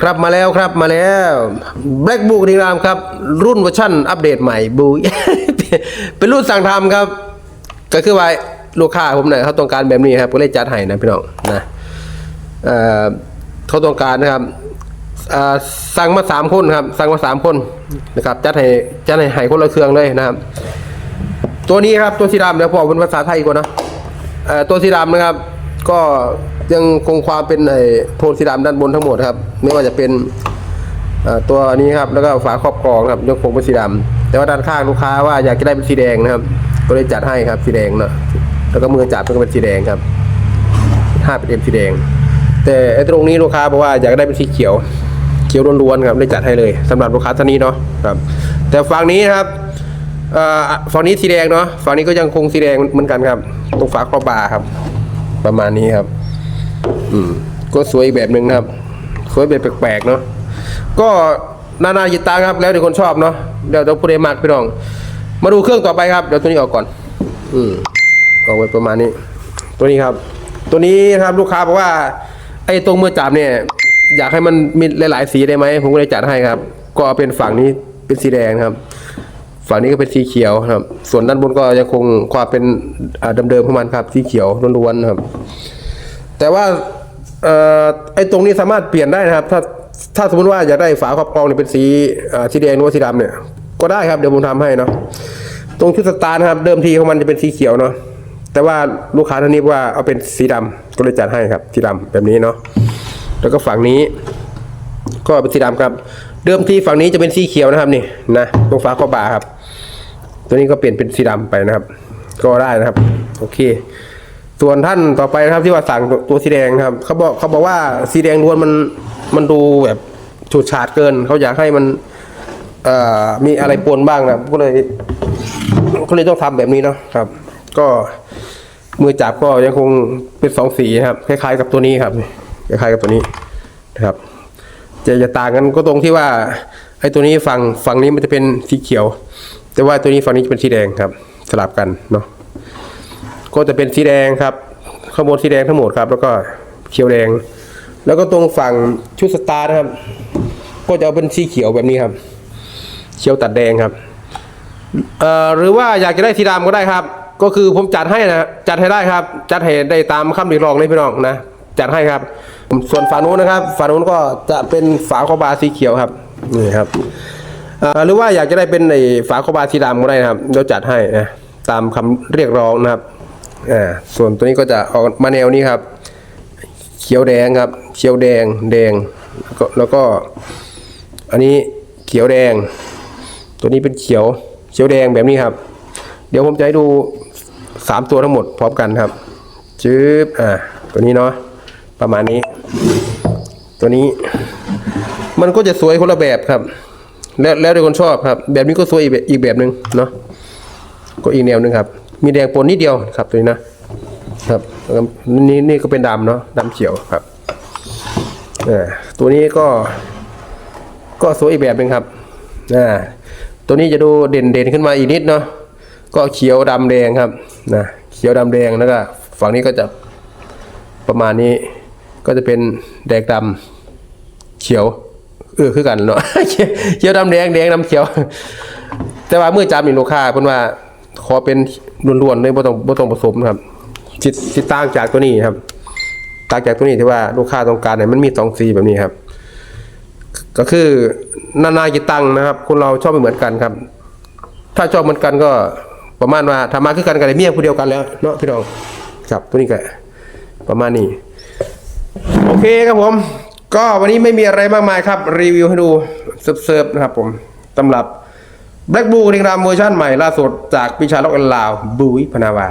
ครับมาแล้วครับมาแล้ว Black Book ดีงามครับ รุ่นเวอร์ชันอัปเดตใหม่บูเป็นรุ่นสั่งทำครับ ก็คือว่าลูกค้าผมเนี่ยเขาต้องการแบบนี้ครับก็เลยจัดให้นะพี่น้องนะเเขาต้องการนะครับสั่งมาสามคนครับ สั่งมาสามคนนะครับจัดให้จัดให้ให้คนละเครื่องเลยนะครับ ตัวนี้ครับตัวสีดำเดี๋ยวบอกเป็นภาษาไทยก่อนนะตัวสีดำนะครับ ก็ ยังคงความเป็นไอ้โทนสีดำด้านบนทั้งหมดครับ ไม่ว่าจะเป็นตัวนี้ครับแล้วก็ฝาครอบกรองครับยังคงเป็นสีดำแต่ว่าด้านข้างลูกค้าว่าอยากจะได้เป็นสีแดงนะครับ ก็เลยจัดให้ครับสีแดงเนาะแล้วก็มือจับก็เป็นสีแดงครับห้าเป็นเอ็มสีแดง แต่ไอ้ตรงนี้ลูกค้าบอกว่าอยากได้เป็นสีเขียวเขียวล้วนๆครับได้จัดให้เลยสำหรับลูกค้าท่านนี้เนาะครับ แต่ฝั่งนี้นะครับฝั่งนี้สีแดงเนาะฝั่งนี้ก็ยังคงสีแดงเหมือนกันครับ ตรงฝาครอบบาร์ครับ ประมาณนี้ครับ อืม ก็สวยอีกแบบหนึ่งนะครับ สวยแบบแปลกๆเนาะก็นานาจิตตังครับ แล้วแต่คนชอบเนาะเดี๋ยวต้องพูดให้มากพี่น้อง มาดูเครื่องต่อไปครับเดี๋ยวตัวนี้ออกก่อน อืมออกไว้ประมาณนี้ ตัวนี้ครับ ตัวนี้นะครับลูกค้าบอกว่า ไอ้ตรงมือจับเนี่ย อยากให้มันมีหลาย ๆ สีได้ไหมผมก็เลยจัดให้ครับ ก็เอาเป็นฝั่งนี้เป็นสีแดงครับ ฝั่งนี้ก็เป็นสีเขียวครับ ส่วนด้านบนก็ยังคงความเป็นเดิมๆของมันครับ สีเขียวล้วนๆครับ แต่ว่าไอ้ตรงนี้สามารถเปลี่ยนได้นะครับ ถ้าถ้าสมมติว่าอยากได้ฝาครอบกรองเนี่ยเป็นสีอ่าสีแดงหรือว่าสีดำเนี่ย ก็ได้ครับเดี๋ยวผมทำให้เนาะตรงชุดสตาร์นะครับ เดิมทีของมันจะเป็นสีเขียวเนาะแต่ว่าลูกค้าท่านนี้ว่าเอาเป็นสีดำก็เลยจัดให้ครับ สีดำแบบนี้เนาะแล้วก็ฝั่งนี้ ก็เป็นสีดำครับ เดิมทีฝั่งนี้จะเป็นสีเขียวนะครับนี่นะตรงฝาครอบบาครับ ตัวนี้ก็เปลี่ยนเป็นสีดำไปนะครับ ก็ได้นะครับ โอเค ส่วนท่านต่อไปนะครับที่ว่าสั่งตัวสีแดงครับเขาบอกเขาบอกว่าสีแดงล้วนมันมันดูแบบฉูดฉาดเกินเขาอยากให้มันมีอะไรปนบ้างนะก็เลยก็เลยต้องทำแบบนี้เนาะครับ ก็มือจับก็ยังคงเป็นสองสีครับ คล้าย ๆ กับตัวนี้ครับคล้ายๆกับตัวนี้นะครับ จะจะต่างกันก็ตรงที่ว่าไอ้ตัวนี้ฝั่งฝั่งนี้มันจะเป็นสีเขียว แต่ว่าตัวนี้ฝั่งนี้จะเป็นสีแดงครับ สลับกันเนาะ ก็จะเป็นสีแดงครับข้างบนสีแดงทั้งหมดครับ แล้วก็เขียวแดง แล้วก็ตรงฝั่งชุดสตาร์นะครับ ก็จะเอาเป็นสีเขียวแบบนี้ครับ เขียวตัดแดงครับเอ่อหรือว่าอยากจะได้สีดำก็ได้ครับ ก็คือผมจัดให้นะจัดให้ได้ครับ จัดให้ได้ตามคำเรียกร้องเลยพี่น้องนะจัดให้ครับ ส่วนฝานู้นนะครับฝานู้นก็จะเป็นฝาคอบาสีเขียวครับนี่ครับหรือว่าอยากจะได้เป็นในฝาคอบาสีดำก็ได้นะครับเดี๋ยวจัดให้นะตามคำเรียกร้องนะครับ อ่าส่วนตัวนี้ก็จะออกมาแนวนี้ครับ เขียวแดงครับ เขียวแดงแดงแล้วก็แล้วก็อันนี้เขียวแดง ตัวนี้เป็นเขียวเขียวแดงแบบนี้ครับ เดี๋ยวผมจะให้ดูสามตัวทั้งหมดพร้อมกันครับจืบอ่าตัวนี้เนาะประมาณนี้ ตัวนี้ มันก็จะสวยคนละแบบครับ แล้วแล้วแต่คนชอบครับ แบบนี้ก็สวยอีกแบบอีกแบบหนึ่งเนาะก็อีกแนวหนึ่งครับ มีแดงปนนิดเดียวครับตัวนี้นะครับนี่นี่ก็เป็นดำเนาะดำเขียวครับอ่าตัวนี้ก็ ก็สวยอีกแบบหนึ่งครับอ่าตัวนี้จะดูเด่นเด่นขึ้นมาอีกนิดเนาะก็เขียวดำแดงครับนะเขียวดำแดงแล้วก็ฝั่งนี้ก็จะประมาณนี้ก็จะเป็นแดงดำเขียวเออคือกันเนาะเขียวดำแดงแดงดำเขียว แต่ว่าเมื่อจำมีลูกค้าเพิ่นว่า ขอเป็นล้วนๆเลยบ่ต้องบ่ต้องผสมครับสิสิต่างจากตัวนี้ครับต่างจากตัวนี้ที่ว่าลูกค้าต้องการเนี่ยมันมีสองสีแบบนี้ครับ ก็คือนานาจิตังนะครับ คนเราชอบไม่เหมือนกันครับ ถ้าชอบเหมือนกันก็ประมาณว่าทำมาคือกันกันเลยเมียผู้เดียวกันแล้วเนาะพี่น้องครับตัวนี้ก็ประมาณนี้ โอเคครับผม ก็วันนี้ไม่มีอะไรมากมายครับ รีวิวให้ดูเซิร์ฟๆนะครับผมสำหรับ Black Blue ริงรามเวอร์ชันใหม่ล่าสุดจากพิชาล็อกแอนลาวบุยพนาวา